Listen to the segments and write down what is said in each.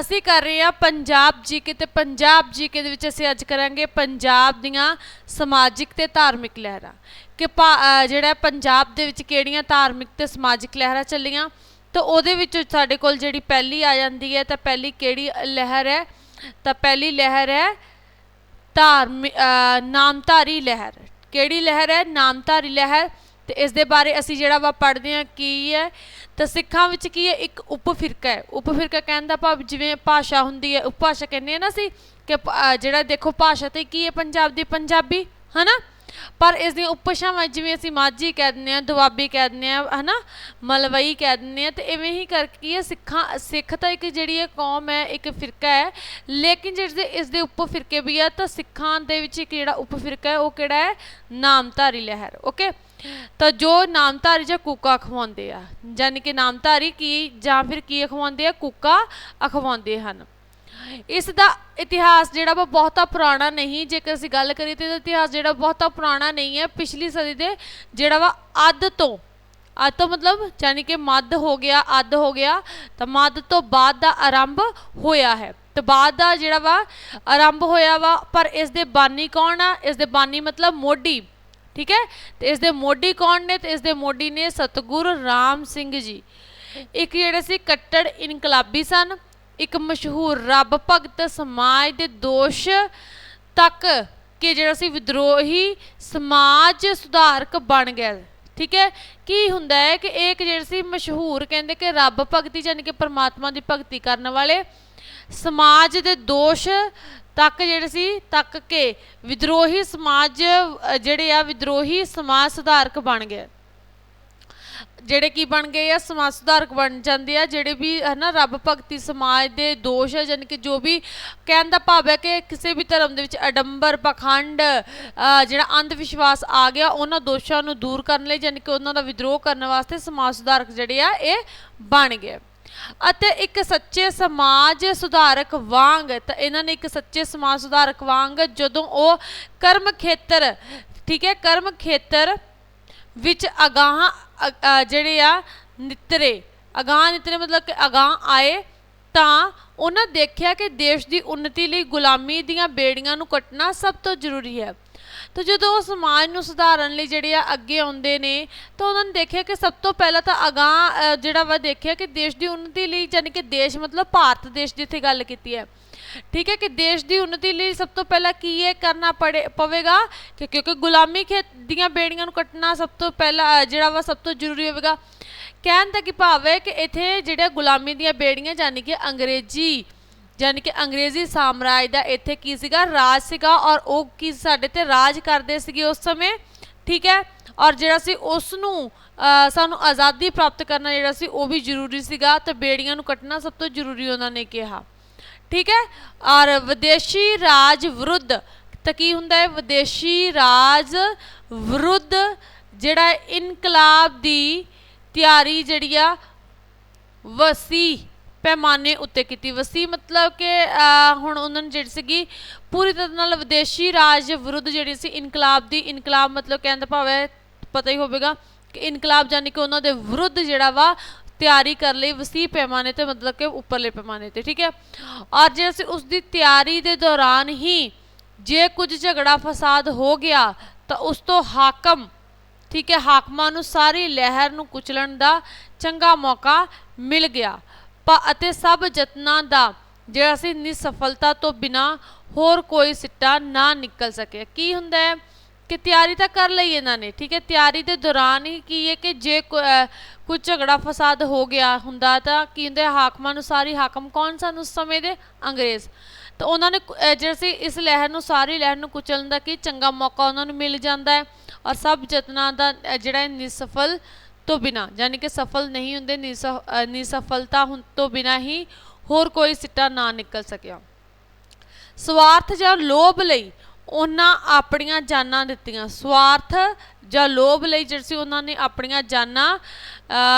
ਅਸੀਂ ਕਰ ਰਹੇ ਹਾਂ ਪੰਜਾਬ ਜੀਕੇ ਤੇ ਪੰਜਾਬ ਜੀਕੇ ਦੇ ਵਿੱਚ ਅਸੀਂ ਅੱਜ ਕਰਾਂਗੇ ਪੰਜਾਬ ਦੀਆਂ ਸਮਾਜਿਕ ਤੇ ਧਾਰਮਿਕ ਲਹਿਰਾਂ। ਕਿ ਭਾ- ਜਿਹੜਾ ਪੰਜਾਬ ਦੇ ਵਿੱਚ ਕਿਹੜੀਆਂ ਧਾਰਮਿਕ ਤੇ ਸਮਾਜਿਕ ਲਹਿਰਾਂ ਚੱਲੀਆਂ, ਤਾਂ ਉਹਦੇ ਵਿੱਚ ਸਾਡੇ ਕੋਲ ਜਿਹੜੀ ਪਹਿਲੀ ਆ ਜਾਂਦੀ ਹੈ, ਤਾਂ ਪਹਿਲੀ ਕਿਹੜੀ ਲਹਿਰ ਹੈ? ਤਾਂ ਪਹਿਲੀ ਲਹਿਰ ਹੈ ਧਾਰਮਿਕ ਨਾਮਧਾਰੀ ਲਹਿਰ। ਕਿਹੜੀ ਲਹਿਰ ਹੈ? ਨਾਮਧਾਰੀ ਲਹਿਰ। ਤੇ ਇਸ ਦੇ ਬਾਰੇ ਅਸੀਂ ਜਿਹੜਾ ਵਾ ਪੜ੍ਹਦੇ ਹਾਂ ਕੀ ਹੈ ਤਾਂ ਸਿੱਖਾਂ ਵਿੱਚ ਕੀ ਹੈ? ਇੱਕ ਉਪ ਫਿਰਕਾ ਹੈ। ਉਪ ਫਿਰਕਾ ਕਹਿਣ ਦਾ ਭਾਵ ਜਿਵੇਂ ਭਾਸ਼ਾ ਹੁੰਦੀ ਹੈ, ਉਪਭਾਸ਼ਾ ਕਹਿੰਦੇ ਆ ਨਾ ਅਸੀਂ ਕਿ ਪ- ਜਿਹੜਾ ਦੇਖੋ ਭਾਸ਼ਾ ਤੇ ਕੀ ਹੈ ਪੰਜਾਬ ਦੀ ਪੰਜਾਬੀ, ਹਨਾ? ਪਰ ਇਸ ਦੀਆਂ ਉਪਭਾਸ਼ਾਵਾਂ ਜਿਵੇਂ ਅਸੀਂ ਮਾਝੀ ਕਹਿ ਦਿੰਦੇ ਆ ਦੁਆਬੀ ਕਹਿ ਦਿੰਦੇ ਆ ਹਨਾ? ਮਲਵਈ ਕਹਿ ਦਿੰਦੇ ਆ ਤੇ ਇਵੇਂ ਹੀ ਕਰਕੇ ਕੀ ਹੈ ਸਿੱਖਾਂ, ਸਿੱਖ ਤਾਂ ਇੱਕ ਜਿਹੜੀ ਇਹ ਕੌਮ ਹੈ, ਇੱਕ ਫਿਰਕਾ ਹੈ। ਲੇਕਿਨ ਜਿਹੜੇ ਇਸ ਦੇ ਉਪ ਫਿਰਕੇ ਵੀ ਆ, ਤਾਂ ਸਿੱਖਾਂ ਦੇ ਵਿੱਚ ਇੱਕ ਜਿਹੜਾ ਉਪ ਫਿਰਕਾ ਹੈ, ਉਹ ਕਿਹੜਾ ਹੈ? ਨਾਮਧਾਰੀ ਲਹਿਰ ਓਕੇ ਤਾਂ ਜੋ ਨਾਮਧਾਰੀ ਜਾਂ ਕੂਕਾ ਅਖਵਾਉਂਦੇ ਆ ਯਾਨੀ ਕਿ ਨਾਮਧਾਰੀ ਕੀ ਜਾਂ ਫਿਰ ਕੀ ਅਖਵਾਉਂਦੇ ਆ? ਕੂਕਾ ਅਖਵਾਉਂਦੇ ਹਨ। ਇਸ ਦਾ ਇਤਿਹਾਸ ਜਿਹੜਾ ਵਾ ਬਹੁਤਾ ਪੁਰਾਣਾ ਨਹੀਂ, ਜੇਕਰ ਅਸੀਂ ਗੱਲ ਕਰੀਏ ਤੇ ਇਤਿਹਾਸ ਜਿਹੜਾ ਬਹੁਤਾ ਪੁਰਾਣਾ ਨਹੀਂ ਹੈ। ਪਿਛਲੀ ਸਦੀ ਦੇ ਜਿਹੜਾ ਵਾ ਅੱਧ ਤੋਂ ਅੱਧ ਤੋਂ ਮਤਲਬ ਯਾਨੀ ਕਿ ਮੱਧ ਹੋ ਗਿਆ, ਅੱਧ ਹੋ ਗਿਆ, ਤਾਂ ਮੱਧ ਤੋਂ ਬਾਅਦ ਦਾ ਆਰੰਭ ਹੋਇਆ ਹੈ। ਤੇ ਬਾਅਦ ਦਾ ਜਿਹੜਾ ਵਾ ਆਰੰਭ ਹੋਇਆ ਵਾ, ਪਰ ਇਸ ਦੇ ਬਾਨੀ ਕੌਣ ਆ? ਇਸ ਦੇ ਬਾਨੀ ਮਤਲਬ ਮੋਢੀ। ਠੀਕ ਹੈ? ਤੇ ਇਸ ਦੇ ਮੋਢੀ ਕੌਣ ਨੇ? ਤੇ ਇਸ ਦੇ ਮੋਢੀ ਨੇ ਸਤਗੁਰ ਰਾਮ ਸਿੰਘ ਜੀ। ਇੱਕ ਜਿਹੜੇ ਸੀ ਕੱਟੜ ਇਨਕਲਾਬੀ ਸਨ, ਇੱਕ ਮਸ਼ਹੂਰ ਰੱਬ ਭਗਤ ਸਮਾਜ ਦੇ ਦੋਸ਼ ਤੱਕ ਕਿ ਜਿਹੜਾ ਸੀ ਵਿਦਰੋਹੀ ਸਮਾਜ ਸੁਧਾਰਕ ਬਣ ਗਿਆ। ਠੀਕ ਹੈ? ਕੀ ਹੁੰਦਾ ਹੈ ਕਿ ਇਹ ਇੱਕ ਜਿਹੜੇ ਸੀ ਮਸ਼ਹੂਰ ਕਹਿੰਦੇ ਕਿ ਰੱਬ ਭਗਤੀ ਯਾਨੀ ਕਿ ਪਰਮਾਤਮਾ ਦੀ ਭਗਤੀ ਕਰਨ ਵਾਲੇ ਸਮਾਜ ਦੇ ਦੋਸ਼ ਤੱਕ ਜਿਹੜੇ ਸੀ, ਤੱਕ ਕੇ ਵਿਦਰੋਹੀ ਸਮਾਜ ਜਿਹੜੇ ਆ ਵਿਦਰੋਹੀ ਸਮਾਜ ਸੁਧਾਰਕ ਬਣ ਗਏ। ਜਿਹੜੇ ਕੀ ਬਣ ਗਏ ਆ, ਸਮਾਜ ਸੁਧਾਰਕ ਬਣ ਜਾਂਦੇ ਆ, ਜਿਹੜੇ ਵੀ ਹਨਾ ਰੱਬ ਭਗਤੀ ਸਮਾਜ ਦੇ ਦੋਸ਼ ਹੈ ਯਾਨੀ ਕਿ ਜੋ ਵੀ ਕਹਿਣ ਦਾ ਭਾਵ ਹੈ ਕਿ ਕਿਸੇ ਵੀ ਧਰਮ ਦੇ ਵਿੱਚ ਅਡੰਬਰ, ਪਖੰਡ ਜਿਹੜਾ ਅੰਧ ਵਿਸ਼ਵਾਸ ਆ ਗਿਆ, ਉਹਨਾਂ ਦੋਸ਼ਾਂ ਨੂੰ ਦੂਰ ਕਰਨ ਲਈ ਯਾਨੀ ਕਿ ਉਹਨਾਂ ਦਾ ਵਿਦਰੋਹ ਕਰਨ ਵਾਸਤੇ ਸਮਾਜ ਸੁਧਾਰਕ ਜਿਹੜੇ ਆ, ਇਹ ਬਣ ਗਏ। ਅਤੇ ਇੱਕ ਸੱਚੇ ਸਮਾਜ ਸੁਧਾਰਕ ਵਾਂਗ, ਤਾਂ ਇਹਨਾਂ ਨੇ ਇੱਕ ਸੱਚੇ ਸਮਾਜ ਸੁਧਾਰਕ ਵਾਂਗ ਜਦੋਂ ਉਹ ਕਰਮ ਖੇਤਰ, ਠੀਕ ਹੈ, ਕਰਮ ਖੇਤਰ ਵਿੱਚ ਅਗਾਹ ਜਿਹੜੇ ਆ, ਨਿਤਰੇ, ਅਗਾਹ ਨਿਤਰੇ ਮਤਲਬ ਕਿ ਅਗਾਹ ਆਏ, ਤਾਂ ਉਹਨਾਂ ਦੇਖਿਆ ਕਿ ਦੇਸ਼ ਦੀ ਉન્નਤੀ ਲਈ ਗੁਲਾਮੀ ਦੀਆਂ ਬੇੜੀਆਂ ਨੂੰ ਕੱਟਣਾ ਸਭ ਤੋਂ ਜ਼ਰੂਰੀ ਹੈ। ਤਾਂ ਜਦੋਂ ਉਹ ਸਮਾਜ ਨੂੰ ਸੁਧਾਰਨ ਲਈ ਜਿਹੜੇ ਆ ਅੱਗੇ ਆਉਂਦੇ ਨੇ, ਤਾਂ ਉਹਨਾਂ ਨੇ ਦੇਖਿਆ ਕਿ ਸਭ ਤੋਂ ਪਹਿਲਾਂ ਤਾਂ ਅਗਾਹ ਜਿਹੜਾ ਵਾ ਦੇਖਿਆ ਕਿ ਦੇਸ਼ ਦੀ ਉન્નਤੀ ਲਈ ਯਾਨੀ ਕਿ ਦੇਸ਼ ਮਤਲਬ ਭਾਰਤ ਦੇਸ਼ ਦੀ ਇੱਥੇ ਗੱਲ ਕੀਤੀ ਹੈ। ਠੀਕ ਹੈ ਕਿ ਦੇਸ਼ ਦੀ ਉન્નਤੀ ਲਈ ਸਭ ਤੋਂ ਪਹਿਲਾਂ ਕੀ ਇਹ ਕਰਨਾ ਪੜੇ, ਪਵੇਗਾ ਕਿ ਕਿਉਂਕਿ ਗੁਲਾਮੀ ਖੇਤ ਦੀਆਂ ਬੇੜੀਆਂ ਨੂੰ ਕੱਟਣਾ ਸਭ ਤੋਂ ਪਹਿਲਾਂ ਜਿਹੜਾ ਵਾ ਸਭ ਤੋਂ ਜ਼ਰੂਰੀ ਹੋਵੇਗਾ। ਕਹਿਣ ਦਾ ਕੀ ਭਾਵ ਹੈ ਕਿ ਇੱਥੇ ਜਿਹੜੇ ਗੁਲਾਮੀ ਦੀਆਂ ਬੇੜੀਆਂ ਯਾਨੀ ਕਿ ਅੰਗਰੇਜ਼ੀ ਯਾਨੀ ਕਿ ਅੰਗਰੇਜ਼ੀ ਸਾਮਰਾਜ ਦਾ ਇੱਥੇ ਕੀ ਸੀਗਾ? ਰਾਜ ਸੀਗਾ ਔਰ ਉਹ ਕੀ ਸਾਡੇ ਤੇ ਰਾਜ ਕਰਦੇ ਸੀਗੇ ਉਸ ਸਮੇਂ? ਠੀਕ ਹੈ? ਔਰ ਜਿਹੜਾ ਸੀ ਉਸ ਨੂੰ ਸਾਨੂੰ ਆਜ਼ਾਦੀ ਪ੍ਰਾਪਤ ਕਰਨਾ ਜਿਹੜਾ ਸੀ ਉਹ ਵੀ ਜ਼ਰੂਰੀ ਸੀਗਾ ਤੇ ਬੇੜੀਆਂ ਨੂੰ ਕੱਟਣਾ ਸਭ ਤੋਂ ਜ਼ਰੂਰੀ ਉਹਨਾਂ ਨੇ ਕਿਹਾ। ਠੀਕ ਹੈ? ਔਰ ਵਿਦੇਸ਼ੀ ਰਾਜ ਵਿਰੁੱਧ, ਤਾਂ ਕੀ ਹੁੰਦਾ ਹੈ? ਵਿਦੇਸ਼ੀ ਰਾਜ ਵਿਰੁੱਧ ਜਿਹੜਾ ਇਨਕਲਾਬ ਦੀ ਤਿਆਰੀ ਜਿਹੜੀ ਆ, ਵਸੀ ਪੈਮਾਨੇ ਉੱਤੇ ਕੀਤੀ। ਵਸੀ ਮਤਲਬ ਕਿ ਹੁਣ ਉਹਨਾਂ ਨੇ ਜਿਹੜੀ ਸੀਗੀ, ਪੂਰੀ ਤਰ੍ਹਾਂ ਨਾਲ ਵਿਦੇਸ਼ੀ ਰਾਜ ਵਿਰੁੱਧ ਜਿਹੜੀ ਸੀ ਇਨਕਲਾਬ ਦੀ, ਇਨਕਲਾਬ ਮਤਲਬ ਕਹਿੰਦਾ ਭਾਵੇਂ ਪਤਾ ਹੀ ਹੋਵੇਗਾ ਕਿ ਇਨਕਲਾਬ ਯਾਨੀ ਕਿ ਉਹਨਾਂ ਦੇ ਵਿਰੁੱਧ ਜਿਹੜਾ ਵਾ, ਤਿਆਰੀ ਕਰ ਲਈ ਵਸੀ ਪੈਮਾਨੇ ਤੇ, ਮਤਲਬ ਕਿ ਉੱਪਰਲੇ ਪੈਮਾਨੇ ਤੇ, ਠੀਕ ਹੈ? ਔਰ ਜੇ ਅਸੀਂ ਉਸ ਦੀ ਤਿਆਰੀ ਦੇ ਦੌਰਾਨ ਹੀ ਜੇ ਕੁਝ ਝਗੜਾ ਫਸਾਦ ਹੋ ਗਿਆ, ਤਾਂ ਉਸ ਤੋਂ ਹਾਕਮ, ਠੀਕ ਹੈ, ਹਾਕਮਾਂ ਨੂੰ ਸਾਰੀ ਲਹਿਰ ਨੂੰ ਕੁਚਲਣ ਦਾ ਚੰਗਾ ਮੌਕਾ ਮਿਲ ਗਿਆ। ਪ ਅਤੇ ਸਭ ਯਤਨਾਂ ਦਾ ਜਿਹੜਾ ਅਸੀਂ ਨਿਸਫਲਤਾ ਤੋਂ ਬਿਨਾ ਹੋਰ ਕੋਈ ਸਿੱਟਾ ਨਾ ਨਿਕਲ ਸਕੇ। ਕੀ ਹੁੰਦਾ ਹੈ ਕਿ ਤਿਆਰੀ ਤਾਂ ਕਰ ਲਈ ਇਹਨਾਂ ਨੇ, ਠੀਕ ਹੈ? ਤਿਆਰੀ ਦੇ ਦੌਰਾਨ ਹੀ ਕੀ ਹੈ ਕਿ ਜੇ ਕੋਈ ਝਗੜਾ ਫਸਾਦ ਹੋ ਗਿਆ ਹੁੰਦਾ ਤਾਂ ਕੀ ਹੁੰਦਾ ਹਾਕਮਾਂ ਅਨੁਸਾਰ ਸਾਰੀ ਹਾਕਮ ਕੌਣ ਸਨ ਉਸ ਸਮੇਂ ਦੇ? ਅੰਗਰੇਜ਼। ਤਾਂ ਉਹਨਾਂ ਨੇ ਕੁ- ਜਿਹੜਾ ਸੀ ਇਸ ਲਹਿਰ ਨੂੰ, ਸਾਰੀ ਲਹਿਰ ਨੂੰ ਕੁਚਲਣ ਦਾ ਕੀ ਚੰਗਾ ਮੌਕਾ ਉਹਨਾਂ ਨੂੰ ਮਿਲ ਜਾਂਦਾ ਹੈ। ਔਰ ਸਭ ਯਤਨਾਂ ਦਾ ਜਿਹੜਾ ਨਿਸਫਲ ਤੋਂ ਬਿਨਾ, ਯਾਨੀ ਕਿ ਸਫਲ ਨਹੀਂ ਹੁੰਦੇ ਨਿਸਫ- ਨਿਸਫਲਤਾ ਹੁੰ, ਤੋਂ ਬਿਨਾ ਹੀ ਹੋਰ ਕੋਈ ਸਿੱਟਾ ਨਾ ਨਿਕਲ ਸਕਿਆ। ਸਵਾਰਥ ਜਾਂ ਲੋਭ ਲਈ ਉਹਨਾਂ ਆਪਣੀਆਂ ਜਾਨਾਂ ਦਿੱਤੀਆਂ। ਸਵਾਰਥ ਜਾਂ ਲੋਭ ਲਈ ਜਿਹੜੀ ਉਹਨਾਂ ਨੇ ਆਪਣੀਆਂ ਜਾਨਾਂ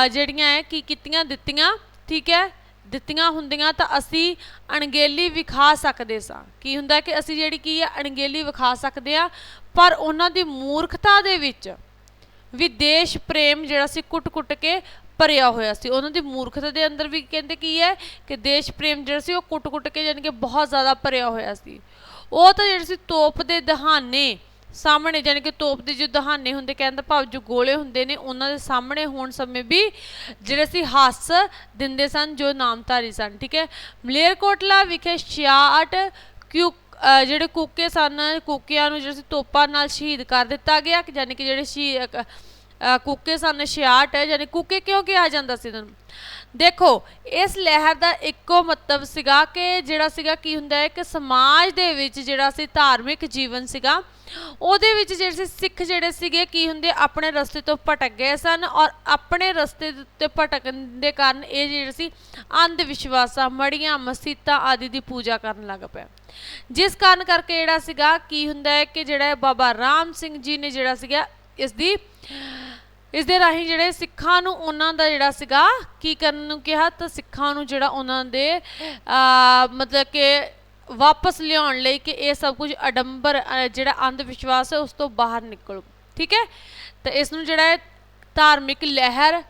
ਜਿਹੜੀਆਂ ਹੈ ਕੀ ਕੀਤੀਆਂ, ਦਿੱਤੀਆਂ, ਠੀਕ ਹੈ ਦਿੱਤੀਆਂ ਹੁੰਦੀਆਂ ਤਾਂ ਅਸੀਂ ਅਣਗੇਲੀ ਵਿਖਾ ਸਕਦੇ ਸਾਂ। ਕੀ ਹੁੰਦਾ ਕਿ ਅਸੀਂ ਜਿਹੜੀ ਕੀ ਹੈ ਅਣਗੇਲੀ ਵਿਖਾ ਸਕਦੇ ਆ, ਪਰ ਉਹਨਾਂ ਦੀ ਮੂਰਖਤਾ ਦੇ ਵਿੱਚ ਵੀ ਦੇਸ਼ ਪ੍ਰੇਮ ਜਿਹੜਾ ਸੀ ਕੁੱਟ-ਕੁੱਟ ਕੇ ਭਰਿਆ ਹੋਇਆ ਸੀ। ਉਹਨਾਂ ਦੀ ਮੂਰਖਤਾ ਦੇ ਅੰਦਰ ਵੀ ਕਹਿੰਦੇ ਕੀ ਹੈ ਕਿ ਦੇਸ਼ ਪ੍ਰੇਮ ਜਿਹੜਾ ਸੀ ਉਹ ਕੁੱਟ-ਕੁੱਟ ਕੇ ਯਾਨੀ ਕਿ ਬਹੁਤ ਜ਼ਿਆਦਾ ਭਰਿਆ ਹੋਇਆ ਸੀ। ਉਹ ਤਾਂ ਜਿਹੜੇ ਸੀ ਤੋਪ ਦੇ ਦਹਾਨੇ ਸਾਹਮਣੇ ਯਾਨੀ ਕਿ ਤੋਪ ਦੇ ਜੋ ਦਹਾਨੇ ਹੁੰਦੇ ਕਹਿੰਦਾ ਭਾਵ ਜੋ ਗੋਲੇ ਹੁੰਦੇ ਨੇ, ਉਹਨਾਂ ਦੇ ਸਾਹਮਣੇ ਹੋਣ ਸਮੇਂ ਵੀ ਜਿਹੜੇ ਸੀ ਹੱਸ ਦਿੰਦੇ ਸਨ, ਜੋ ਨਾਮਧਾਰੀ ਸਨ, ਠੀਕ ਹੈ। ਮਲੇਰਕੋਟਲਾ ਵਿਖੇ 66 ਕਿਉ ਜਿਹੜੇ ਕੂਕੇ ਸਨ, ਕੂਕਿਆਂ ਨੂੰ ਜਿਹੜੇ ਸੀ ਤੋਪਾਂ ਨਾਲ ਸ਼ਹੀਦ ਕਰ ਦਿੱਤਾ ਗਿਆ ਕਿ ਯਾਨੀ ਕਿ ਜਿਹੜੇ ਸ਼ਹੀਦ ਅਹ ਕੂਕੇ ਸਨ 66 ਯਾਨੀ ਕੂਕੇ ਕਿਉਂ ਕਿਹਾ ਜਾਂਦਾ ਸੀ ਇਹਨਾਂ ਨੂੰ? ਦੇਖੋ, ਇਸ ਲਹਿਰ ਦਾ ਇੱਕੋ ਮਤਲਬ ਸੀਗਾ ਕਿ ਜਿਹੜਾ ਸੀਗਾ ਕੀ ਹੁੰਦਾ ਹੈ ਕਿ ਸਮਾਜ ਦੇ ਵਿੱਚ ਜਿਹੜਾ ਸੀ ਧਾਰਮਿਕ ਜੀਵਨ ਸੀਗਾ, ਉਹਦੇ ਵਿੱਚ ਜਿਹੜੇ ਸੀ ਸਿੱਖ ਜਿਹੜੇ ਸੀਗੇ ਕੀ ਹੁੰਦੇ ਆਪਣੇ ਰਸਤੇ ਤੋਂ ਭਟਕ ਗਏ ਸਨ ਔਰ ਆਪਣੇ ਰਸਤੇ ਦੇ ਉੱਤੇ ਭਟਕਣ ਦੇ ਕਾਰਨ ਇਹ ਜਿਹੜੇ ਸੀ ਅੰਧ ਵਿਸ਼ਵਾਸਾਂ ਮੜੀਆਂ, ਮਸੀਤਾਂ ਆਦਿ ਦੀ ਪੂਜਾ ਕਰਨ ਲੱਗ ਪਿਆ। ਜਿਸ ਕਾਰਨ ਕਰਕੇ ਜਿਹੜਾ ਸੀਗਾ ਕੀ ਹੁੰਦਾ ਹੈ ਕਿ ਜਿਹੜਾ ਬਾਬਾ ਰਾਮ ਸਿੰਘ ਜੀ ਨੇ ਜਿਹੜਾ ਸੀਗਾ ਇਸ ਦੀ ਇਸ ਦੇ ਰਾਹੀਂ ਜਿਹੜੇ ਸਿੱਖਾਂ ਨੂੰ ਉਹਨਾਂ ਦਾ ਜਿਹੜਾ ਸੀਗਾ, ਕੀ ਕਰਨ ਨੂੰ ਕਿਹਾ ਤਾਂ ਸਿੱਖਾਂ ਨੂੰ ਜਿਹੜਾ ਉਹਨਾਂ ਦੇ ਮਤਲਬ ਕਿ ਵਾਪਸ ਲਿਆਉਣ ਲਈ ਕਿ ਇਹ ਸਭ ਕੁਝ ਅਡੰਬਰ ਜਿਹੜਾ ਅੰਧ ਵਿਸ਼ਵਾਸ ਹੈ ਉਸ ਤੋਂ ਬਾਹਰ ਨਿਕਲੋ। ਠੀਕ ਹੈ? ਤਾਂ ਇਸ ਨੂੰ ਜਿਹੜਾ ਹੈ ਧਾਰਮਿਕ ਲਹਿਰ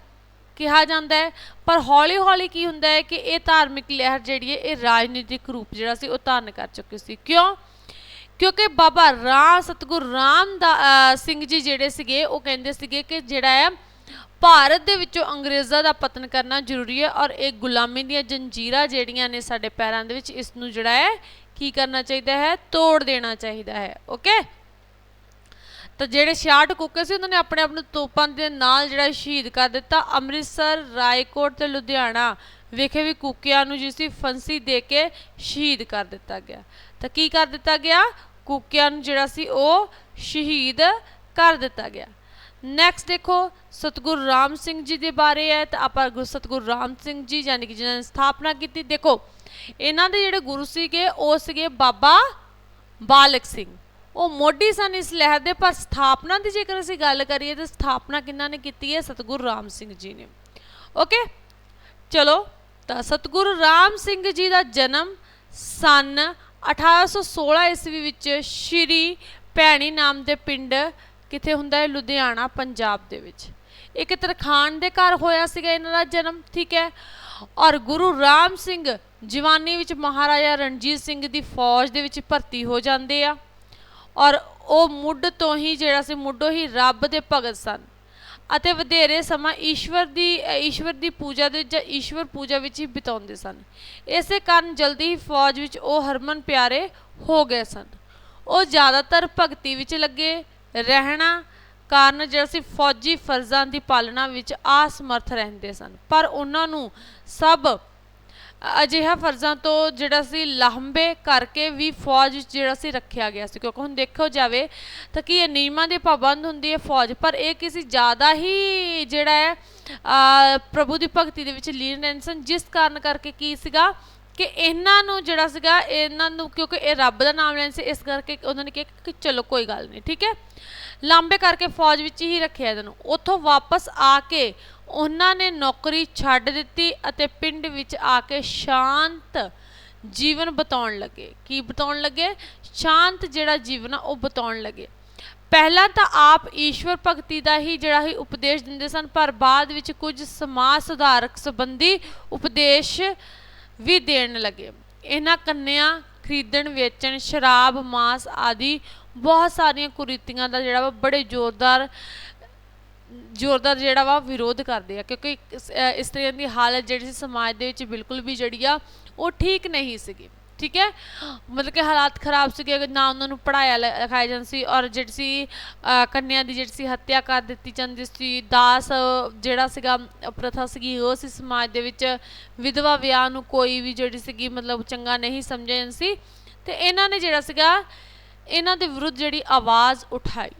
ਕਿਹਾ ਜਾਂਦਾ ਹੈ। ਪਰ ਹੌਲੀ ਹੌਲੀ ਕੀ ਹੁੰਦਾ ਹੈ ਕਿ ਇਹ ਧਾਰਮਿਕ ਲਹਿਰ ਜਿਹੜੀ ਹੈ, ਇਹ ਰਾਜਨੀਤਿਕ ਰੂਪ ਜਿਹੜਾ ਸੀ ਉਹ ਧਾਰਨ ਕਰ ਚੁੱਕੀ ਸੀ। ਕਿਉਂ? ਕਿਉਂਕਿ ਬਾਬਾ ਰਾਮ ਸਤਗੁਰ ਰਾਮ ਦਾ ਸਿੰਘ ਜੀ ਜਿਹੜੇ ਸੀਗੇ, ਉਹ ਕਹਿੰਦੇ ਸੀਗੇ ਕਿ ਜਿਹੜਾ ਹੈ, ਭਾਰਤ ਦੇ ਵਿੱਚੋਂ ਅੰਗਰੇਜ਼ਾਂ ਦਾ ਪਤਨ ਕਰਨਾ ਜ਼ਰੂਰੀ ਹੈ ਔਰ ਇਹ ਗੁਲਾਮੀ ਦੀਆਂ ਜੰਜੀਰਾਂ ਜਿਹੜੀਆਂ ਨੇ ਸਾਡੇ ਪੈਰਾਂ ਦੇ ਵਿੱਚ ਇਸ ਨੂੰ ਜਿਹੜਾ ਹੈ, ਕੀ ਕਰਨਾ ਚਾਹੀਦਾ ਹੈ? ਤੋੜ ਦੇਣਾ ਚਾਹੀਦਾ ਹੈ। ਓਕੇ ਤਾਂ ਜਿਹੜੇ 66 ਕੁੱਕੇ ਸੀ, ਉਹਨਾਂ ਨੇ ਆਪਣੇ ਆਪ ਨੂੰ ਤੋਪਾਂ ਦੇ ਨਾਲ ਜਿਹੜਾ ਸ਼ਹੀਦ ਕਰ ਦਿੱਤਾ। ਅੰਮ੍ਰਿਤਸਰ, ਰਾਏਕੋਟ ਤੇ ਲੁਧਿਆਣਾ ਵਿਖੇ ਵੀ ਕੁੱਕਿਆਂ ਨੂੰ ਜਿਸ ਦੀ ਫਾਂਸੀ ਦੇ ਕੇ ਸ਼ਹੀਦ ਕਰ ਦਿੱਤਾ ਗਿਆ। ਤਾਂ ਕੀ ਕਰ ਦਿੱਤਾ ਗਿਆ? ਕੂਕਿਆਂ ਨੂੰ ਜਿਹੜਾ ਸੀ ਉਹ ਸ਼ਹੀਦ ਕਰ ਦਿੱਤਾ ਗਿਆ। ਨੈਕਸਟ ਦੇਖੋ, ਸਤਗੁਰ ਰਾਮ ਸਿੰਘ ਜੀ ਦੇ ਬਾਰੇ ਹੈ, ਤਾਂ ਆਪਾਂ ਗੁਰ ਸਤਗੁਰ ਰਾਮ ਸਿੰਘ ਜੀ ਯਾਨੀ ਕਿ ਜਿਨ੍ਹਾਂ ਨੇ ਸਥਾਪਨਾ ਕੀਤੀ, ਦੇਖੋ, ਇਹਨਾਂ ਦੇ ਜਿਹੜੇ ਗੁਰੂ ਸੀਗੇ, ਉਹ ਸੀਗੇ ਬਾਬਾ ਬਾਲਕ ਸਿੰਘ। ਉਹ ਮੋਢੀ ਸਨ ਇਸ ਲਹਿਰ ਦੇ, ਪਰ ਸਥਾਪਨਾ ਦੀ ਜੇਕਰ ਅਸੀਂ ਗੱਲ ਕਰੀਏ, ਤਾਂ ਸਥਾਪਨਾ ਕਿਹਨਾਂ ਨੇ ਕੀਤੀ ਹੈ? ਸਤਗੁਰੂ ਰਾਮ ਸਿੰਘ ਜੀ ਨੇ। ਓਕੇ ਚਲੋ, ਤਾਂ ਸਤਗੁਰੂ ਰਾਮ ਸਿੰਘ ਜੀ ਦਾ ਜਨਮ ਸਨ 1816 ਈਸਵੀ ਵਿੱਚ ਸ਼੍ਰੀ ਭੈਣੀ ਨਾਮ ਦੇ ਪਿੰਡ ਕਿੱਥੇ ਹੁੰਦਾ ਹੈ? ਲੁਧਿਆਣਾ, ਪੰਜਾਬ ਦੇ ਵਿੱਚ। ਇੱਕ ਤਰਖਾਨ ਦੇ ਘਰ ਹੋਇਆ ਸੀਗਾ ਇਹਨਾਂ ਦਾ ਜਨਮ, ਠੀਕ ਹੈ? ਔਰ ਗੁਰੂ ਰਾਮ ਸਿੰਘ ਜਵਾਨੀ ਵਿੱਚ ਮਹਾਰਾਜਾ ਰਣਜੀਤ ਸਿੰਘ ਦੀ ਫੌਜ ਦੇ ਵਿੱਚ ਭਰਤੀ ਹੋ ਜਾਂਦੇ ਆ। ਔਰ ਉਹ ਮੁੱਢ ਤੋਂ ਹੀ ਜਿਹੜਾ ਸੀ, ਮੁੱਢੋਂ ਹੀ ਰੱਬ ਦੇ ਭਗਤ ਸਨ। ਅਤੇ ਵਧੇਰੇ ਸਮਾਂ ਈਸ਼ਵਰ ਦੀ ਈਸ਼ਵਰ ਦੀ ਪੂਜਾ ਦੇ ਜਾਂ ਈਸ਼ਵਰ ਪੂਜਾ ਵਿੱਚ ਹੀ ਬਿਤਾਉਂਦੇ ਸਨ। ਇਸੇ ਕਾਰਨ ਜਲਦੀ ਹੀ ਫੌਜ ਵਿੱਚ ਉਹ ਹਰਮਨ ਪਿਆਰੇ ਹੋ ਗਏ ਸਨ। ਉਹ ਜ਼ਿਆਦਾਤਰ ਭਗਤੀ ਵਿੱਚ ਲੱਗੇ, ਰਹਿਣਾ ਕਾਰਨ ਜਿਹੜਾ ਸੀ ਫੌਜੀ ਫਰਜ਼ਾਂ ਦੀ ਪਾਲਣਾ ਵਿੱਚ ਅਸਮਰਥ ਰਹਿੰਦੇ ਸਨ। ਪਰ ਉਹਨਾਂ ਨੂੰ ਸਭ ਅਜਿਹਾ ਫਰਜ਼ਾਂ ਤੋਂ ਜਿਹੜਾ ਸੀ ਲਾਂਭੇ ਕਰਕੇ ਵੀ ਫੌਜ ਜਿਹੜਾ ਸੀ ਰੱਖਿਆ ਗਿਆ ਸੀ। ਕਿਉਂਕਿ ਹੁਣ ਦੇਖੋ ਜਾਵੇ ਤਾਂ ਕੀ ਇਹ ਨਿਯਮਾਂ ਦੇ ਪਾਬੰਦ ਹੁੰਦੀ ਹੈ ਫੌਜ? ਪਰ ਇਹ ਕਿਸੇ ਜ਼ਿਆਦਾ ਹੀ ਜਿਹੜਾ ਹੈ ਪ੍ਰਭੂ ਦੀ ਭਗਤੀ ਦੇ ਵਿੱਚ ਲੀਨ ਰਹਿੰਦੇ ਸਨ। ਜਿਸ ਕਾਰਨ ਕਰਕੇ ਕੀ ਸੀਗਾ ਕਿ ਇਹਨਾਂ ਨੂੰ ਜਿਹੜਾ ਸੀਗਾ, ਇਹਨਾਂ ਨੂੰ ਕਿਉਂਕਿ ਇਹ ਰੱਬ ਦਾ ਨਾਮ ਲੈਣ ਸੀ, ਇਸ ਕਰਕੇ ਉਹਨਾਂ ਨੇ ਕਿਹਾ ਕਿ ਚਲੋ ਕੋਈ ਗੱਲ ਨਹੀਂ, ਠੀਕ ਹੈ? ਲਾਂਬੇ ਕਰਕੇ ਫੌਜ ਵਿੱਚ ਹੀ ਰੱਖਿਆ ਇਹਨਾਂ ਨੂੰ। ਉੱਥੋਂ ਵਾਪਸ ਆ ਕੇ ਉਹਨਾਂ ਨੇ ਨੌਕਰੀ ਛੱਡ ਦਿੱਤੀ ਅਤੇ ਪਿੰਡ ਵਿੱਚ ਆ ਕੇ ਸ਼ਾਂਤ ਜੀਵਨ ਬਿਤਾਉਣ ਲੱਗੇ। ਕੀ ਬਿਤਾਉਣ ਲੱਗੇ? ਸ਼ਾਂਤ ਜਿਹੜਾ ਜੀਵਨ ਆ, ਉਹ ਬਿਤਾਉਣ ਲੱਗੇ। ਪਹਿਲਾਂ ਤਾਂ ਆਪ ਈਸ਼ਵਰ ਭਗਤੀ ਦਾ ਹੀ ਜਿਹੜਾ ਹੀ ਉਪਦੇਸ਼ ਦਿੰਦੇ ਸਨ, ਪਰ ਬਾਅਦ ਵਿੱਚ ਕੁਝ ਸਮਾਜ ਸੁਧਾਰਕ ਸੰਬੰਧੀ ਉਪਦੇਸ਼ ਵੀ ਦੇਣ ਲੱਗੇ। ਇਹਨਾਂ ਕੰਨਿਆਂ ਖਰੀਦਣ, ਵੇਚਣ, ਸ਼ਰਾਬ, ਮਾਸ ਆਦਿ ਬਹੁਤ ਸਾਰੀਆਂ ਕੁਰੀਤੀਆਂ ਦਾ ਜਿਹੜਾ ਵਾ ਬੜੇ ਜ਼ੋਰਦਾਰ ਜ਼ੋਰਦਾਰ ਜਿਹੜਾ ਵਾ ਵਿਰੋਧ ਕਰਦੇ ਆ, ਕਿਉਂਕਿ ਇਸ- ਤਰ੍ਹਾਂ ਦੀ ਹਾਲਤ ਜਿਹੜੀ ਸੀ ਸਮਾਜ ਦੇ ਵਿੱਚ ਬਿਲਕੁਲ ਵੀ ਜਿਹੜੀ ਆ, ਉਹ ਠੀਕ ਨਹੀਂ ਸੀਗੀ, ਠੀਕ ਹੈ? ਮਤਲਬ ਕਿ ਹਾਲਾਤ ਖਰਾਬ ਸੀਗੇ ਨਾ ਉਹਨਾਂ ਨੂੰ ਪੜਾਇਆ ਲਿਖਾਇਆ ਜਾਂਦਾ ਸੀ ਔਰ ਜਿਹੜੀ ਸੀ ਅਹ ਕੰਨਿਆਂ ਦੀ ਜਿਹੜੀ ਸੀ ਹੱਤਿਆ ਕਰ ਦਿੱਤੀ ਜਾਂਦੀ ਸੀ, ਦਾਸ ਜਿਹੜਾ ਸੀਗਾ, ਪ੍ਰਥਾ ਸੀਗੀ, ਉਹ ਸੀ ਸਮਾਜ ਦੇ ਵਿੱਚ ਵਿਧਵਾ ਵਿਆਹ ਨੂੰ ਕੋਈ ਵੀ ਜਿਹੜੀ ਸੀਗੀ, ਮਤਲਬ ਚੰਗਾ ਨਹੀਂ ਸਮਝਿਆ ਜਾਂਦਾ ਸੀ, ਤੇ ਇਹਨਾਂ ਨੇ ਜਿਹੜਾ ਸੀਗਾ, ਇਹਨਾਂ ਦੇ ਵਿਰੁੱਧ ਜਿਹੜੀ ਆਵਾਜ਼ ਉਠਾਈ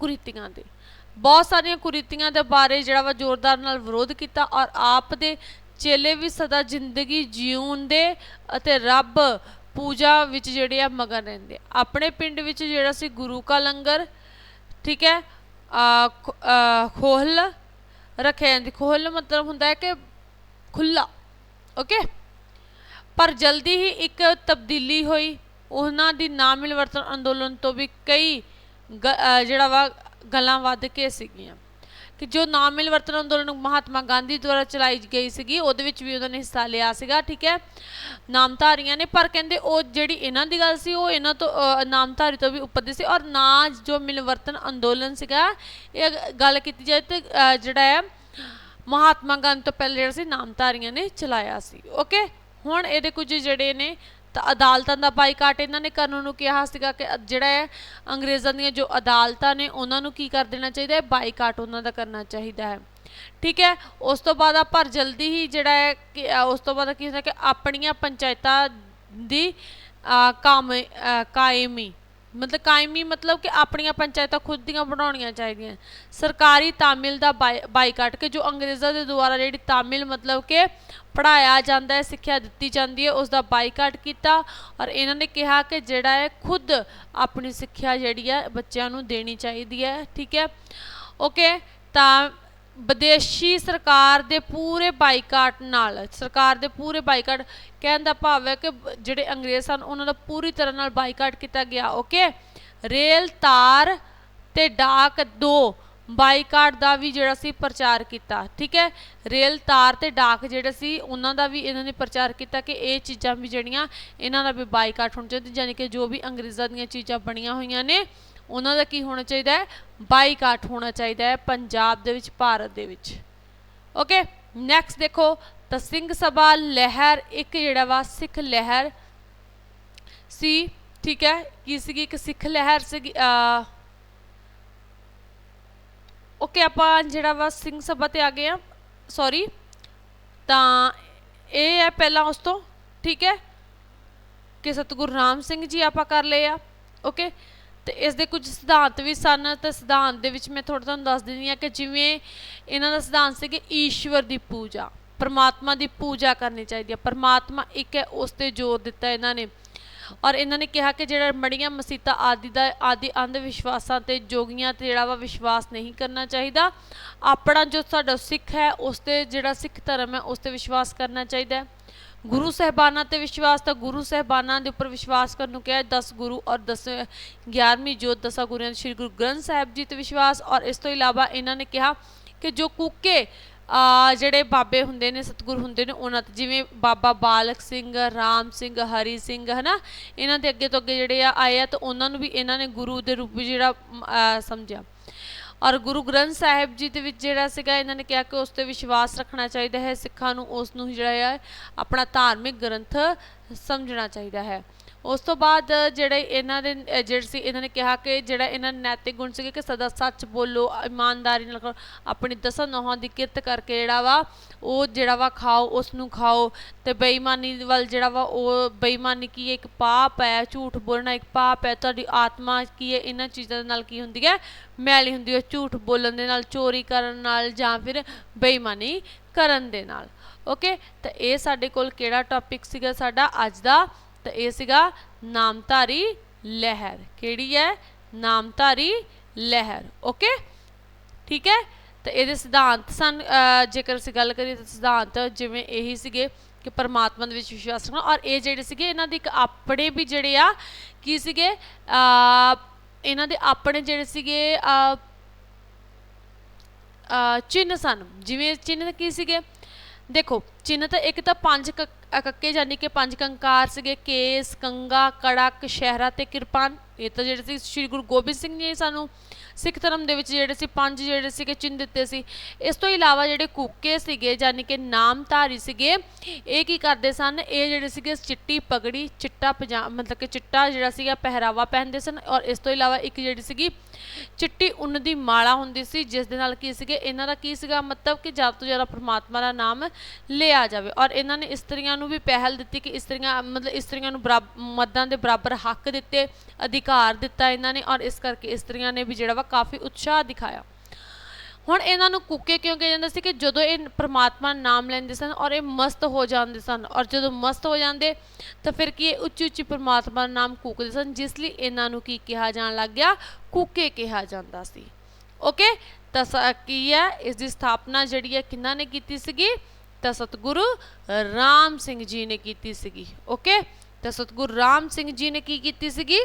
ਕੁਰੀਤੀਆਂ ਦੇ ਬਹੁਤ ਸਾਰੀਆਂ ਕੁਰੀਤੀਆਂ ਦੇ ਬਾਰੇ ਜਿਹੜਾ ਵਾ ਜ਼ੋਰਦਾਰ ਨਾਲ ਵਿਰੋਧ ਕੀਤਾ ਔਰ ਆਪ ਦੇ ਚੇਲੇ ਵੀ ਸਦਾ ਜ਼ਿੰਦਗੀ ਜਿਉਣ ਦੇ ਅਤੇ ਰੱਬ ਪੂਜਾ ਵਿੱਚ ਜਿਹੜੇ ਆ ਮਗਨ ਰਹਿੰਦੇ। ਆਪਣੇ ਪਿੰਡ ਵਿੱਚ ਜਿਹੜਾ ਸੀ ਗੁਰੂ ਕਾ ਲੰਗਰ, ਠੀਕ ਹੈ ਖੋਹਲ ਰੱਖਿਆ ਜਾਂਦੀ। ਖੋਹਲ ਮਤਲਬ ਹੁੰਦਾ ਹੈ ਕਿ ਖੁੱਲਾ ਓਕੇ ਪਰ ਜਲਦੀ ਹੀ ਇੱਕ ਤਬਦੀਲੀ ਹੋਈ। ਉਹਨਾਂ ਦੀ ਨਾ ਮਿਲਵਰਤਨ ਅੰਦੋਲਨ ਤੋਂ ਵੀ ਕਈ ਗ- ਜਿਹੜਾ ਵਾ ਗੱਲਾਂ ਵੱਧ ਕੇ ਸੀਗੀਆਂ। ਕਿ ਜੋ ਨਾਮ ਮਿਲਵਰਤਨ ਅੰਦੋਲਨ ਮਹਾਤਮਾ ਗਾਂਧੀ ਦੁਆਰਾ ਚਲਾਈ ਗਈ ਸੀਗੀ, ਉਹਦੇ ਵਿੱਚ ਵੀ ਉਹਨਾਂ ਨੇ ਹਿੱਸਾ ਲਿਆ ਸੀਗਾ, ਠੀਕ ਹੈ? ਨਾਮਧਾਰੀਆਂ ਨੇ, ਪਰ ਕਹਿੰਦੇ ਉਹ ਜਿਹੜੀ ਇਹਨਾਂ ਦੀ ਗੱਲ ਸੀ, ਉਹ ਇਹਨਾਂ ਤੋਂ ਨਾਮਧਾਰੀ ਤੋਂ ਵੀ ਉੱਪਰ ਦੀ ਸੀ ਔਰ ਨਾ ਜੋ ਮਿਲਵਰਤਨ ਅੰਦੋਲਨ ਸੀਗਾ, ਇਹ ਅਗ- ਗੱਲ ਕੀਤੀ ਜਾਏ ਤੇ ਜਿਹੜਾ ਹੈ, ਮਹਾਤਮਾ ਗਾਂਧੀ ਤੋਂ ਪਹਿਲੇ ਜਿਹੜਾ ਸੀ, ਨਾਮਧਾਰੀਆਂ ਨੇ ਚਲਾਇਆ ਸੀ, ਓਕੇ? ਹੁਣ ਇਹਦੇ ਕੁਝ ਜਿਹੜੇ ਨੇ ਤਾਂ ਅਦਾਲਤਾਂ ਦਾ ਬਾਈਕਾਟ ਇਹਨਾਂ ਨੇ ਕਰਨ ਨੂੰ ਕਿਹਾ ਸੀਗਾ ਕਿ ਜਿਹੜਾ ਹੈ, ਅੰਗਰੇਜ਼ਾਂ ਦੀਆਂ ਜੋ ਅਦਾਲਤਾਂ ਨੇ ਉਹਨਾਂ ਨੂੰ ਕੀ ਕਰ ਦੇਣਾ ਚਾਹੀਦਾ ਹੈ? ਬਾਈਕਾਟ ਉਹਨਾਂ ਦਾ ਕਰਨਾ ਚਾਹੀਦਾ ਹੈ। ਠੀਕ ਹੈ, ਉਸ ਤੋਂ ਬਾਅਦ ਆ ਪਰ ਜਲਦੀ ਹੀ ਜਿਹੜਾ ਹੈ ਕਿ ਉਸ ਤੋਂ ਬਾਅਦ ਕੀ ਹੁੰਦਾ ਕਿ ਆਪਣੀਆਂ ਪੰਚਾਇਤਾਂ ਦੀ ਕਾਮ ਕਾਇਮੀ, ਮਤਲਬ ਕਾਇਮੀ ਮਤਲਬ ਕਿ ਆਪਣੀਆਂ ਪੰਚਾਇਤਾਂ ਖੁਦ ਦੀਆਂ ਬਣਾਉਣੀਆਂ ਚਾਹੀਦੀਆਂ। ਸਰਕਾਰੀ ਤਾਮਿਲ ਦਾ ਬਾਈ- ਬਾਈਕਾਟ ਕਿ ਜੋ ਅੰਗਰੇਜ਼ਾਂ ਦੇ ਦੁਆਰਾ ਜਿਹੜੀ ਤਾਮਿਲ ਮਤਲਬ ਕਿ ਪੜਾਇਆ ਜਾਂਦਾ ਹੈ, ਸਿੱਖਿਆ ਦਿੱਤੀ ਜਾਂਦੀ ਹੈ ਉਸ ਦਾ ਬਾਈਕਾਟ ਕੀਤਾ ਔਰ ਇਹਨਾਂ ਨੇ ਕਿਹਾ ਕਿ ਜਿਹੜਾ ਹੈ ਖੁਦ ਆਪਣੀ ਸਿੱਖਿਆ ਜਿਹੜੀ ਹੈ ਬੱਚਿਆਂ ਨੂੰ ਦੇਣੀ ਚਾਹੀਦੀ ਹੈ, ਠੀਕ ਹੈ? ਓਕੇ ਤਾਂ ਵਿਦੇਸ਼ੀ ਸਰਕਾਰ ਦੇ ਪੂਰੇ ਬਾਈਕਾਟ ਨਾਲ, ਸਰਕਾਰ ਦੇ ਪੂਰੇ ਬਾਈਕਾਟ ਕਹਿਣ ਦਾ ਭਾਵ ਹੈ ਕਿ ਜਿਹੜੇ ਅੰਗਰੇਜ਼ ਸਨ, ਉਹਨਾਂ ਦਾ ਪੂਰੀ ਤਰ੍ਹਾਂ ਨਾਲ ਬਾਈਕਾਟ ਕੀਤਾ ਗਿਆ ਓਕੇ ਰੇਲ, ਤਾਰ ਤੇ ਡਾਕ ਦੋ ਬਾਈਕਾਟ ਦਾ ਵੀ ਜਿਹੜਾ ਸੀ ਪ੍ਰਚਾਰ ਕੀਤਾ, ਠੀਕ ਹੈ? ਰੇਲ ਤਾਰ ਤੇ ਡਾਕ ਜਿਹੜੇ ਸੀ, ਉਹਨਾਂ ਦਾ ਵੀ ਇਹਨਾਂ ਨੇ ਪ੍ਰਚਾਰ ਕੀਤਾ ਕਿ ਇਹ ਚੀਜ਼ਾਂ ਵੀ ਜਿਹੜੀਆਂ ਇਹਨਾਂ ਦਾ ਵੀ ਬਾਈਕਾਟ ਹੋਣਾ ਚਾਹੀਦਾ ਯਾਨੀ ਕਿ ਜੋ ਵੀ ਅੰਗਰੇਜ਼ਾਂ ਦੀਆਂ ਚੀਜ਼ਾਂ ਬਣੀਆਂ ਹੋਈਆਂ ਨੇ, ਉਹਨਾਂ ਦਾ ਕੀ ਹੋਣਾ ਚਾਹੀਦਾ ਹੈ? ਬਾਈਕਾਟ ਹੋਣਾ ਚਾਹੀਦਾ ਹੈ ਪੰਜਾਬ ਦੇ ਵਿੱਚ, ਭਾਰਤ ਦੇ ਵਿੱਚ। ਓਕੇ ਨੈਕਸਟ ਦੇਖੋ ਤਾਂ ਸਿੰਘ ਸਭਾ ਲਹਿਰ, ਇੱਕ ਜਿਹੜਾ ਵਾ ਸਿੱਖ ਲਹਿਰ ਸੀ, ਠੀਕ ਹੈ? ਕੀ ਸੀਗੀ? ਇੱਕ ਸਿੱਖ ਲਹਿਰ ਸੀਗੀ ਓਕੇ ਆਪਾਂ ਜਿਹੜਾ ਵਾ ਸਿੰਘ ਸਭਾ ਤੇ ਆ ਗਏ ਆ। ਸੌਰੀ ਤਾਂ ਇਹ ਹੈ ਪਹਿਲਾਂ ਉਸ ਤੋਂ, ਠੀਕ ਹੈ? ਕਿ ਸਤਿਗੁਰੂ ਰਾਮ ਸਿੰਘ ਜੀ ਆਪਾਂ ਕਰ ਲਏ ਆ। ਓਕੇ ਤੇ ਇਸ ਦੇ ਕੁਝ ਸਿਧਾਂਤ ਵੀ ਸਨ। ਤੇ ਸਿਧਾਂਤ ਦੇ ਵਿੱਚ ਮੈਂ ਥੋੜਾ ਤੁਹਾਨੂੰ ਦੱਸ ਦਿੰਦੀ ਆ ਕਿ ਜਿਵੇਂ ਇਹਨਾਂ ਦਾ ਸਿਧਾਂਤ ਸੀ ਕਿ ਈਸ਼ਵਰ ਦੀ ਪੂਜਾ, ਪਰਮਾਤਮਾ ਦੀ ਪੂਜਾ ਕਰਨੀ ਚਾਹੀਦੀ ਹੈ ਪਰਮਾਤਮਾ ਇੱਕ ਹੈ, ਉਸ ਤੇ ਜ਼ੋਰ ਦਿੱਤਾ ਇਹਨਾਂ ਨੇ। ਔਰ ਇਹਨਾਂ ਨੇ ਕਿਹਾ ਕਿ ਜਿਹੜਾ ਮੜੀਆਂ ਮਸੀਤਾਂ ਆਦਿ ਦਾ, ਆਦਿ ਅੰਧ ਵਿਸ਼ਵਾਸਾਂ ਤੇ ਜੋਗੀਆਂ ਤੇ ਜਿਹੜਾ ਵਾ ਵਿਸ਼ਵਾਸ ਨਹੀਂ ਕਰਨਾ ਚਾਹੀਦਾ। ਆਪਣਾ ਜੋ ਸਾਡਾ ਸਿੱਖ ਹੈ, ਉਸ ਤੇ ਜਿਹੜਾ ਸਿੱਖ ਧਰਮ ਹੈ, ਉਸ ਤੇ ਵਿਸ਼ਵਾਸ ਕਰਨਾ ਚਾਹੀਦਾ ਗੁਰੂ ਸਹਿਬਾਨਾਂ ਤੇ ਵਿਸ਼ਵਾਸ, ਤਾਂ ਗੁਰੂ ਸਹਿਬਾਨਾਂ ਦੇ ਉੱਪਰ ਵਿਸ਼ਵਾਸ ਕਰਨ ਨੂੰ ਕਿਹਾ 10 ਗੁਰੂ ਔਰ 10 11ਵੀਂ ਜੋਤ ਦਸਾਂ ਗੁਰੂਆਂ ਦੇ ਸ੍ਰੀ ਗੁਰੂ ਗ੍ਰੰਥ ਸਾਹਿਬ ਜੀ ਤੇ ਵਿਸ਼ਵਾਸ। ਔਰ ਇਸ ਤੋਂ ਇਲਾਵਾ ਇਹਨਾਂ ਨੇ ਕਿਹਾ ਕਿ ਜੋ ਕੂਕੇ ਜਿਹੜੇ ਬਾਬੇ ਹੁੰਦੇ ਨੇ, ਸਤਿਗੁਰ ਹੁੰਦੇ ਨੇ, ਉਹਨਾਂ ਤੇ ਜਿਵੇਂ ਬਾਬਾ ਬਾਲਕ ਸਿੰਘ, ਰਾਮ ਸਿੰਘ, ਹਰੀ ਸਿੰਘ, ਹਨਾ, ਇਹਨਾਂ ਦੇ ਅੱਗੇ ਤੋਂ ਅੱਗੇ ਜਿਹੜੇ ਆ ਆਏ ਆ, ਤਾਂ ਉਹਨਾਂ ਨੂੰ ਵੀ ਇਹਨਾਂ ਨੇ ਗੁਰੂ ਦੇ ਰੂਪ ਵਿੱਚ ਜਿਹੜਾ ਸਮਝਿਆ। ਔਰ ਗੁਰੂ ਗ੍ਰੰਥ ਸਾਹਿਬ ਜੀ ਦੇ ਵਿੱਚ ਜਿਹੜਾ ਸੀਗਾ, ਇਹਨਾਂ ਨੇ ਕਿਹਾ ਕਿ ਉਸ ਤੇ ਵਿਸ਼ਵਾਸ ਰੱਖਣਾ ਚਾਹੀਦਾ ਹੈ, ਸਿੱਖਾਂ ਨੂੰ ਉਸ ਨੂੰ ਜਿਹੜਾ ਹੈ ਆਪਣਾ ਧਾਰਮਿਕ ਗ੍ਰੰਥ ਸਮਝਣਾ ਚਾਹੀਦਾ ਹੈ। ਉਸ ਤੋਂ ਬਾਅਦ ਜਿਹੜੇ ਇਹਨਾਂ ਦੇ ਜਿਹੜੇ ਸੀ, ਇਹਨਾਂ ਨੇ ਕਿਹਾ ਕਿ ਜਿਹੜਾ ਇਹਨਾਂ ਦੇ ਨੈਤਿਕ ਗੁਣ ਸੀਗੇ ਕਿ ਸਦਾ ਸੱਚ ਬੋਲੋ, ਇਮਾਨਦਾਰੀ ਨਾਲ ਕਰੋ, ਆਪਣੀ ਦਸਾਂ ਨੌਹਾਂ ਦੀ ਕਿਰਤ ਕਰਕੇ ਜਿਹੜਾ ਵਾ, ਉਹ ਜਿਹੜਾ ਵਾ ਖਾਓ ਉਸ ਨੂੰ ਖਾਓ। ਤੇ ਬੇਈਮਾਨੀ ਵੱਲ ਜਿਹੜਾ ਵਾ, ਉਹ ਬੇਈਮਾਨੀ ਕੀ ਹੈ, ਇੱਕ ਪਾਪ ਹੈ, ਝੂਠ ਬੋਲਣਾ ਇੱਕ ਪਾਪ ਹੈ, ਤੁਹਾਡੀ ਆਤਮਾ ਕੀ ਹੈ, ਇਹਨਾਂ ਚੀਜ਼ਾਂ ਦੇ ਨਾਲ ਕੀ ਹੁੰਦੀ ਹੈ, ਮੈਲੀ ਹੁੰਦੀ ਹੈ, ਝੂਠ ਬੋਲਣ ਦੇ ਨਾਲ, ਚੋਰੀ ਕਰਨ ਨਾਲ ਜਾਂ ਫਿਰ ਬੇਈਮਾਨੀ ਕਰਨ ਦੇ ਨਾਲ। ਓਕੇ ਤਾਂ ਇਹ ਸਾਡੇ ਕੋਲ ਕਿਹੜਾ ਟੌਪਿਕ ਸੀਗਾ ਸਾਡਾ ਅੱਜ ਦਾ? ਤਾਂ ਇਹ ਸੀਗਾ ਨਾਮਧਾਰੀ ਲਹਿਰ। ਕਿਹੜੀ ਹੈ? ਨਾਮਧਾਰੀ ਲਹਿਰ। ਓਕੇ ਠੀਕ ਹੈ? ਤਾਂ ਇਹਦੇ ਸਿਧਾਂਤ ਸਨ ਜੇਕਰ ਅਸੀਂ ਗੱਲ ਕਰੀਏ ਤਾਂ ਸਿਧਾਂਤ ਜਿਵੇਂ ਇਹੀ ਸੀਗੇ ਕਿ ਪਰਮਾਤਮਾ ਦੇ ਵਿੱਚ ਵਿਸ਼ਵਾਸ ਰੱਖਣਾ ਔਰ ਇਹ ਜਿਹੜੇ ਸੀਗੇ ਇਹਨਾਂ ਦੇ ਇੱਕ ਆਪਣੇ ਵੀ ਜਿਹੜੇ ਆ ਕੀ ਸੀਗੇ? ਆ ਇਹਨਾਂ ਦੇ ਆਪਣੇ ਜਿਹੜੇ ਸੀਗੇ ਆ ਅ, ਚਿੰਨ੍ਹ ਸਨ। ਜਿਵੇਂ ਚਿੰਨ੍ਹ ਕੀ ਸੀਗੇ? ਦੇਖੋ, ਚਿੰਨ੍ਹ ਤਾਂ ਇੱਕ ਤਾਂ ਪੰਜ ਕੱਕੇ ਯਾਨੀ ਕਿ ਪੰਜ ਕੰਕਾਰ ਸੀਗੇ, ਕੇਸ ਕੰਗਾ ਕੜਕ, ਸ਼ਹਿਰਾ ਤੇ ਕਿਰਪਾਨ। ਇਹ ਤਾਂ ਜਿਹੜੇ ਸੀ ਸ੍ਰੀ ਗੁਰੂ ਗੋਬਿੰਦ ਸਿੰਘ ਜੀ ਸਾਨੂੰ ਸਿੱਖ ਧਰਮ ਦੇ ਵਿੱਚ ਜਿਹੜੇ ਸੀ ਪੰਜ ਜਿਹੜੇ ਸੀਗੇ ਚਿੰਨ੍ਹ ਦਿੱਤੇ ਸੀ। ਇਸ ਤੋਂ ਇਲਾਵਾ ਜਿਹੜੇ ਕੂਕੇ ਸੀਗੇ ਯਾਨੀ ਕਿ ਨਾਮਧਾਰੀ ਸੀਗੇ, ਇਹ ਕੀ ਕਰਦੇ ਸਨ? ਇਹ ਜਿਹੜੇ ਸੀਗੇ ਚਿੱਟੀ ਪਗੜੀ, ਚਿੱਟਾ ਪਜਾਮਾ ਮਤਲਬ ਕਿ ਚਿੱਟਾ ਜਿਹੜਾ ਸੀਗਾ ਪਹਿਰਾਵਾ ਪਹਿਨਦੇ ਸਨ ਔਰ ਇਸ ਤੋਂ ਇਲਾਵਾ ਇੱਕ ਜਿਹੜੀ ਸੀਗੀ ਚਿੱਟੀ ਉੱਨ ਦੀ ਮਾਲਾ ਹੁੰਦੀ ਸੀ, ਜਿਸ ਦੇ ਨਾਲ ਕੀ ਸੀਗੇ, ਇਹਨਾਂ ਦਾ ਕੀ ਸੀਗਾ ਮਤਲਬ ਕਿ ਜ਼ਿਆਦਾ ਤੋਂ ਜ਼ਿਆਦਾ ਪ੍ਰਮਾਤਮਾ ਦਾ ਨਾਮ ਲਿਆ ਜਾਵੇ। ਔਰ ਇਹਨਾਂ ਨੇ ਇਸਤਰੀਆਂ ਨੂੰ ਵੀ ਪਹਿਲ ਦਿੱਤੀ ਕਿ ਇਸਤਰੀਆਂ ਮਤਲਬ ਇਸਤਰੀਆਂ ਨੂੰ ਬਰਾਬ- ਮਰਦਾਂ ਦੇ ਬਰਾਬਰ ਹੱਕ ਦਿੱਤੇ, ਅਧਿਕਾਰ ਦਿੱਤਾ ਇਹਨਾਂ ਨੇ। ਔਰ ਇਸ ਕਰਕੇ ਇਸਤਰੀਆਂ ਨੇ ਵੀ ਜਿਹੜਾ ਵਾ ਕਾਫੀ ਉਤਸ਼ਾਹ ਦਿਖਾਇਆ। ਹੁਣ ਇਹਨਾਂ ਨੂੰ ਕੁੱਕੇ ਕਿਉਂ ਕਿਹਾ ਜਾਂਦਾ ਸੀ ਕਿ ਜਦੋਂ ਇਹ ਪ੍ਰਮਾਤਮਾ ਨਾਮ ਲੈਂਦੇ ਸਨ ਔਰ ਇਹ ਮਸਤ ਹੋ ਜਾਂਦੇ ਸਨ ਔਰ ਜਦੋਂ ਮਸਤ ਹੋ ਜਾਂਦੇ, ਤਾਂ ਫਿਰ ਕੀ ਇਹ ਉੱਚੀ ਉੱਚੀ ਪ੍ਰਮਾਤਮਾ ਦਾ ਨਾਮ ਕੂਕਦੇ ਸਨ, ਜਿਸ ਲਈ ਇਹਨਾਂ ਨੂੰ ਕੀ ਕਿਹਾ ਜਾਣ ਲੱਗ ਗਿਆ? ਕੁੱਕੇ ਕਿਹਾ ਜਾਂਦਾ ਸੀ। ਓਕੇ ਤਾਂ ਸ- ਕੀ ਹੈ? ਇਸ ਦੀ ਸਥਾਪਨਾ ਜਿਹੜੀ ਹੈ ਕਿਹਨਾਂ ਨੇ ਕੀਤੀ ਸੀਗੀ? ਤਾਂ ਸਤਿਗੁਰੂ ਰਾਮ ਸਿੰਘ ਜੀ ਨੇ ਕੀਤੀ ਸੀਗੀ। ਓਕੇ ਤਾਂ ਸਤਿਗੁਰੂ ਰਾਮ ਸਿੰਘ ਜੀ ਨੇ ਕੀ ਕੀਤੀ ਸੀਗੀ?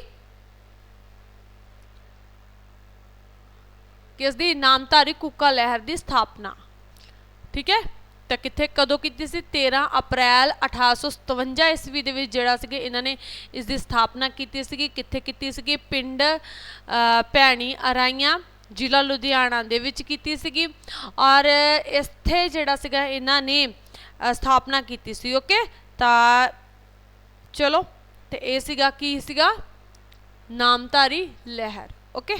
ਕਿਸ ਦੀ ਨਾਮਧਾਰੀ ਕੁੱਕਾ ਲਹਿਰ ਦੀ ਸਥਾਪਨਾ। ਠੀਕ ਹੈ? ਤਾਂ ਕਿੱਥੇ ਕਦੋਂ ਕੀਤੀ ਸੀ? 13 ਅਪ੍ਰੈਲ 1857 ਈਸਵੀ ਦੇ ਵਿੱਚ ਜਿਹੜਾ ਸੀਗੇ ਇਹਨਾਂ ਨੇ ਇਸ ਦੀ ਸਥਾਪਨਾ ਕੀਤੀ ਸੀਗੀ। ਕਿੱਥੇ ਕੀਤੀ ਸੀਗੀ? ਪਿੰਡ ਭੈਣੀ ਅਰਾਈਆਂ ਜ਼ਿਲ੍ਹਾ ਲੁਧਿਆਣਾ ਦੇ ਵਿੱਚ ਕੀਤੀ ਸੀਗੀ। ਔਰ ਇੱਥੇ ਜਿਹੜਾ ਸੀਗਾ ਇਹਨਾਂ ਨੇ ਸਥਾਪਨਾ ਕੀਤੀ ਸੀ। ਓਕੇ? ਤਾਂ ਚਲੋ, ਤੇ ਇਹ ਸੀਗਾ ਕੀ ਸੀਗਾ? ਨਾਮਧਾਰੀ ਲਹਿਰ। ਓਕੇ?